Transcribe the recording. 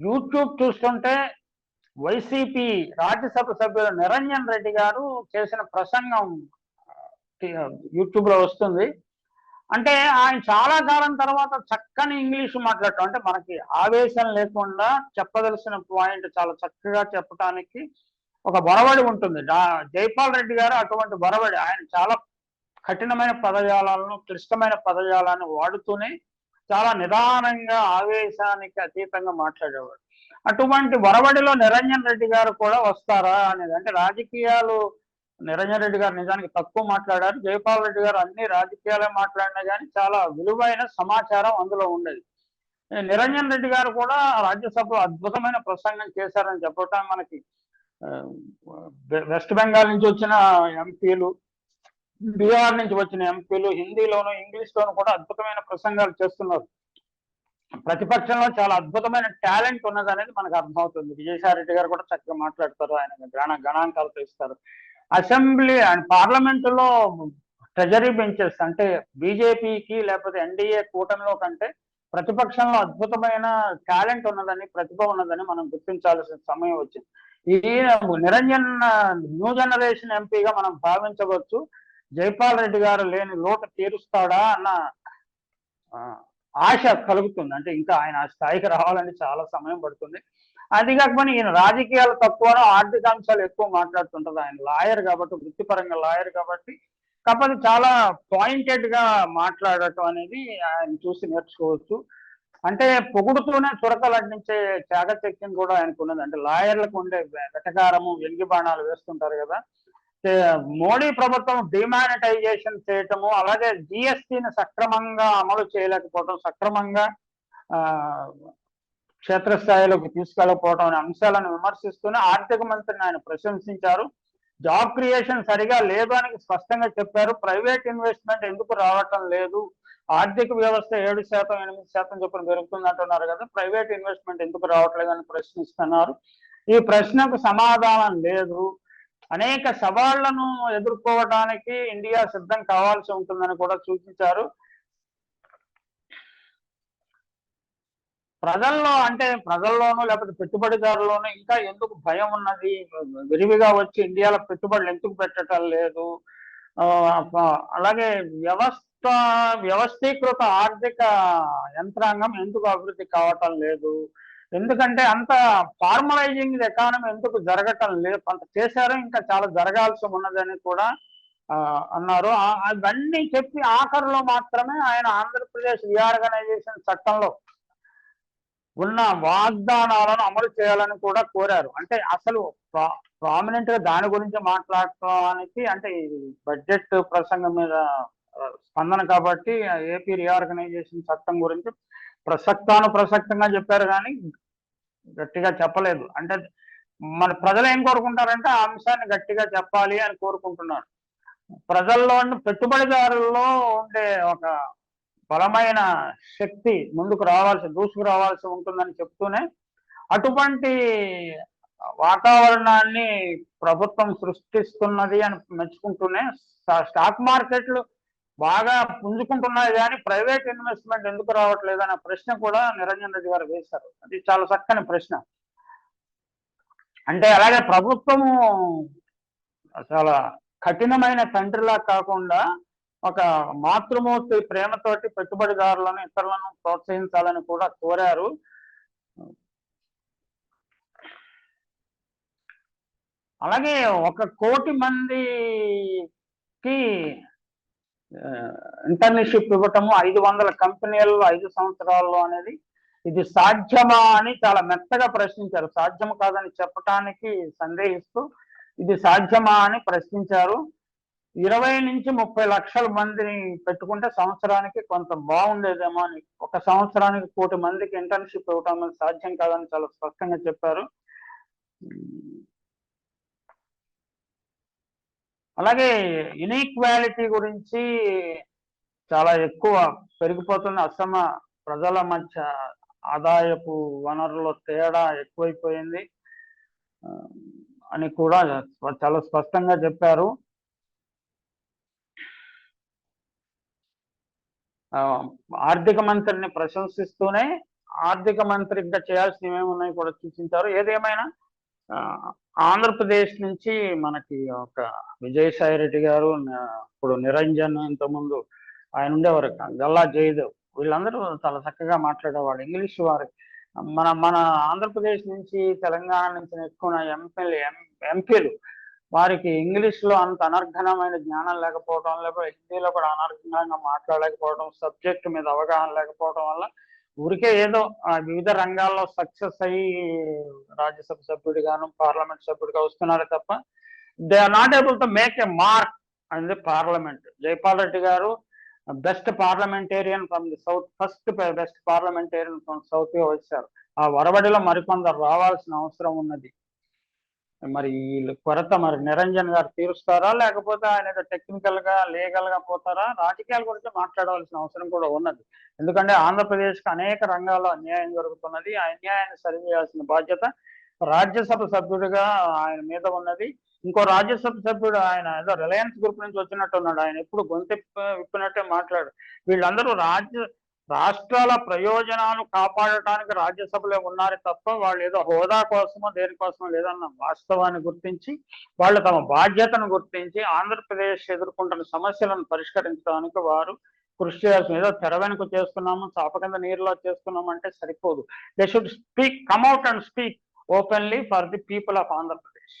YouTube చూస్తుంటే YCP Rajya Sabha సభ్యులు నిరంజన్ రెడ్డి గారు చేసిన ప్రసంగం యూట్యూబ్లో వస్తుంది. అంటే ఆయన చాలా కాలం తర్వాత చక్కని ఇంగ్లీష్ మాట్లాడటం. అంటే మనకి ఆవేశం లేకుండా చెప్పదలసిన పాయింట్ చాలా చక్కగా చెప్పడానికి ఒక బొరవడి ఉంటుంది. జైపాల్ రెడ్డి గారు అటువంటి బొరవడి ఆయన చాలా కఠినమైన పదజాలాలను క్లిష్టమైన పదజాలాన్ని వాడుతూనే చాలా నిదానంగా ఆవేశానికి అతీతంగా మాట్లాడేవాడు. అటువంటి వరవడిలో నిరంజన్ రెడ్డి గారు కూడా వస్తారా అనేది అంటే రాజకీయాలు నిరంజన్ రెడ్డి గారు నిజానికి తక్కువ మాట్లాడారు. జయపాల్ రెడ్డి గారు అన్ని రాజకీయాలే మాట్లాడినా కానీ చాలా విలువైన సమాచారం అందులో ఉండేది. నిరంజన్ రెడ్డి గారు కూడా రాజ్యసభలో అద్భుతమైన ప్రసంగం చేశారని చెప్పటం మనకి వెస్ట్ బెంగాల్ నుంచి వచ్చిన ఎంపీలు బీహార్ నుంచి వచ్చిన ఎంపీలు హిందీలోను ఇంగ్లీష్లోను కూడా అద్భుతమైన ప్రసంగాలు చేస్తున్నారు. ప్రతిపక్షంలో చాలా అద్భుతమైన టాలెంట్ ఉన్నది అనేది మనకు అర్థమవుతుంది. విజయసాయి రెడ్డి గారు కూడా చక్కగా మాట్లాడతారు. ఆయన గణ గణాంకాలతో ఇస్తారు. అసెంబ్లీ అండ్ పార్లమెంట్లో ట్రెజరీ బెంచెస్ అంటే బీజేపీకి లేకపోతే ఎన్డీఏ కూటమిలో కంటే ప్రతిపక్షంలో అద్భుతమైన టాలెంట్ ఉన్నదని ప్రతిభ ఉన్నదని మనం గుర్తించాల్సిన సమయం వచ్చింది. ఈ నిరంజన్ న్యూ జనరేషన్ ఎంపీగా మనం భావించవచ్చు. జైపాల్ రెడ్డి గారు లేని లోటు తీరుస్తాడా అన్న ఆశ కలుగుతుంది. అంటే ఇంకా ఆయన ఆ స్థాయికి రావాలని చాలా సమయం పడుతుంది. అది కాకపోతే ఈయన రాజకీయాలు తక్కువనో ఆర్థిక అంశాలు ఎక్కువ మాట్లాడుతుంటారు. ఆయన లాయర్ కాబట్టి వృత్తిపరంగా లాయర్ కాబట్టి కాకపోతే చాలా పాయింటెడ్గా మాట్లాడటం అనేది ఆయన చూసి నేర్చుకోవచ్చు. అంటే పొగుడుతూనే చురకలు అంటించే చాకచక్యం కూడా ఆయనకు ఉన్నది. అంటే లాయర్లకు ఉండే వెటకారము వెలిగి బాణాలు వేస్తుంటారు కదా. మోడీ ప్రభుత్వం డిమానిటైజేషన్ చేయటము అలాగే జిఎస్టిని సక్రమంగా అమలు చేయలేకపోవటం సక్రమంగా ఆ, క్షేత్రస్థాయిలోకి తీసుకెళ్ళకపోవడం అనే అంశాలను విమర్శిస్తూనే ఆర్థిక మంత్రిని ఆయన ప్రశంసించారు. జాబ్ క్రియేషన్ సరిగా లేదు అని స్పష్టంగా చెప్పారు. ప్రైవేట్ ఇన్వెస్ట్మెంట్ ఎందుకు రావటం లేదు? ఆర్థిక వ్యవస్థ ఏడు శాతం ఎనిమిది శాతం చొప్పున పెరుగుతుంది అంటున్నారు కదా ప్రైవేట్ ఇన్వెస్ట్మెంట్ ఎందుకు రావట్లేదు అని ప్రశ్నిస్తున్నారు. ఈ ప్రశ్నకు సమాధానం లేదు. అనేక సవాళ్ళను ఎదుర్కోవడానికి ఇండియా సిద్ధం కావాల్సి ఉంటుందని కూడా సూచించారు. ప్రజల్లో అంటే ప్రజల్లోనూ లేకపోతే పెట్టుబడిదారుల్లోనూ ఇంకా ఎందుకు భయం ఉన్నది? విరివిగా వచ్చి ఇండియాలో పెట్టుబడులు ఎందుకు పెట్టడం లేదు? అలాగే వ్యవస్థ వ్యవస్థీకృత ఆర్థిక యంత్రాంగం ఎందుకు అభివృద్ధి కావటం లేదు? ఎందుకంటే అంత ఫార్మలైజింగ్ ఎకానమీ ఎందుకు జరగటం లేదు? కొంత చేశారు ఇంకా చాలా జరగాల్సి ఉన్నదని కూడా అన్నారు. అవన్నీ చెప్పి ఆఖరులో మాత్రమే ఆయన ఆంధ్రప్రదేశ్ రీఆర్గనైజేషన్ చట్టంలో ఉన్న వాగ్దానాలను అమలు చేయాలని కూడా కోరారు. అంటే అసలు ప్రామినెంట్గా దాని గురించి మాట్లాడటానికి అంటే ఈ బడ్జెట్ ప్రసంగం మీద స్పందన కాబట్టి ఏపీ రీఆర్గనైజేషన్ చట్టం గురించి ప్రసక్తాను ప్రసక్తంగా చెప్పారు కానీ గట్టిగా చెప్పలేదు. అంటే మన ప్రజలు ఏం కోరుకుంటారంటే ఆ అంశాన్ని గట్టిగా చెప్పాలి అని కోరుకుంటున్నారు. ప్రజల్లో పెట్టుబడిదారుల్లో ఉండే ఒక బలమైన శక్తి ముందుకు రావాల్సి దూసుకు రావాల్సి ఉంటుందని చెప్తూనే అటువంటి వాతావరణాన్ని ప్రభుత్వం సృష్టిస్తున్నది అని మెచ్చుకుంటూనే స్టాక్ మార్కెట్లు బాగా పుంజుకుంటున్నాయి కానీ ప్రైవేట్ ఇన్వెస్ట్మెంట్ ఎందుకు రావట్లేదు అనే ప్రశ్న కూడా నిరంజన్ రెడ్డి గారు వేశారు. అది చాలా చక్కని ప్రశ్న. అంటే అలాగే ప్రభుత్వము చాలా కఠినమైన తండ్రిలా కాకుండా ఒక మాతృమూర్తి ప్రేమతోటి పెట్టుబడిదారులను ఇతరులను ప్రోత్సహించాలని కూడా కోరారు. అలాగే ఒక కోటి మందికి ఇంటర్న్షిప్ ఇవ్వటము ఐదు వందల కంపెనీల్లో ఐదు సంవత్సరాల్లో అనేది ఇది సాధ్యమా అని చాలా మెత్తగా ప్రశ్నించారు. సాధ్యం కాదని చెప్పటానికి సందేహిస్తూ ఇది సాధ్యమా అని ప్రశ్నించారు. ఇరవై నుంచి ముప్పై లక్షల మందిని పెట్టుకుంటే సంవత్సరానికి కొంత బాగుండేదేమో అని ఒక సంవత్సరానికి కోటి మందికి ఇంటర్న్షిప్ ఇవ్వటం సాధ్యం కాదని చాలా స్పష్టంగా చెప్పారు. అలాగే ఇనీక్వాలిటీ గురించి చాలా ఎక్కువ పెరిగిపోతున్న అసమ ప్రజల మధ్య ఆదాయపు వనరుల తేడా ఎక్కువైపోయింది. అని కూడా చాలా స్పష్టంగా చెప్పారు. ఆర్థిక మంత్రిని ప్రశంసిస్తూనే ఆర్థిక మంత్రిగా చేయాల్సినవి ఏమున్నాయి కూడా సూచించారు. ఏదేమైనా ఆంధ్రప్రదేశ్ నుంచి మనకి ఒక విజయసాయి రెడ్డి గారు ఇప్పుడు నిరంజన్ ఇంతకుముందు ఆయన ఉండేవారు. గల్లా జయదేవ్. వీళ్ళందరూ చాలా చక్కగా మాట్లాడేవాళ్ళు. ఇంగ్లీష్ వారు. మన మన ఆంధ్రప్రదేశ్ నుంచి తెలంగాణ నుంచి ఎక్కువ ఎంపీలు ఎంపీలు. వారికి ఇంగ్లీష్లో అంత అనర్ఘనమైన జ్ఞానం లేకపోవడం లేకపోతే హిందీలో కూడా అనర్ఘనంగా మాట్లాడలేకపోవడం సబ్జెక్ట్ మీద అవగాహన లేకపోవడం వల్ల ఊరికే ఏదో ఆ వివిధ రంగాల్లో సక్సెస్ అయ్యి రాజ్యసభ సభ్యుడిగాను పార్లమెంట్ సభ్యుడిగా వస్తున్నారే తప్ప they are not able to make a mark and the parliament. Jaipal Reddy garu best parliamentarian from the south first best parliamentarian from south వచ్చారు. ఆ వరబడిలో మరికొందరు రావాల్సిన అవసరం ఉన్నది. మరి వీళ్ళు కొరత మరి నిరంజన్ గారు తీరుస్తారా? లేకపోతే ఆయన టెక్నికల్గా లీగల్గా పోతారా? రాజకీయాల గురించి మాట్లాడవలసిన అవసరం కూడా ఉన్నది. ఎందుకంటే ఆంధ్రప్రదేశ్కి అనేక రంగాల్లో అన్యాయం జరుగుతున్నది. ఆ అన్యాయాన్ని సరిచేయాల్సిన బాధ్యత రాజ్యసభ సభ్యుడిగా ఆయన మీద ఉన్నది. ఇంకో రాజ్యసభ సభ్యుడు ఆయన ఏదో రిలయన్స్ గ్రూప్ నుంచి వచ్చినట్టున్నాడు. ఆయన ఎప్పుడు గొంతెప్పి విప్పినట్టే మాట్లాడు. వీళ్ళందరూ రాజ్య రాష్ట్రాల ప్రయోజనాలు కాపాడటానికి రాజ్యసభలో ఉన్నారు తప్ప వాళ్ళు ఏదో హోదా కోసమో దేనికోసమో లేదన్న వాస్తవాన్ని గుర్తించి వాళ్ళు తమ బాధ్యతను గుర్తించి ఆంధ్రప్రదేశ్ ఎదుర్కొంటున్న సమస్యలను పరిష్కరించడానికి వారు కృషి చేయాల్సిన ఏదో తెర వెనుక చేస్తున్నాము చాప కింద నీరులో చేస్తున్నాము అంటే సరిపోదు. They should speak come out and speak openly for the people of Andhra Pradesh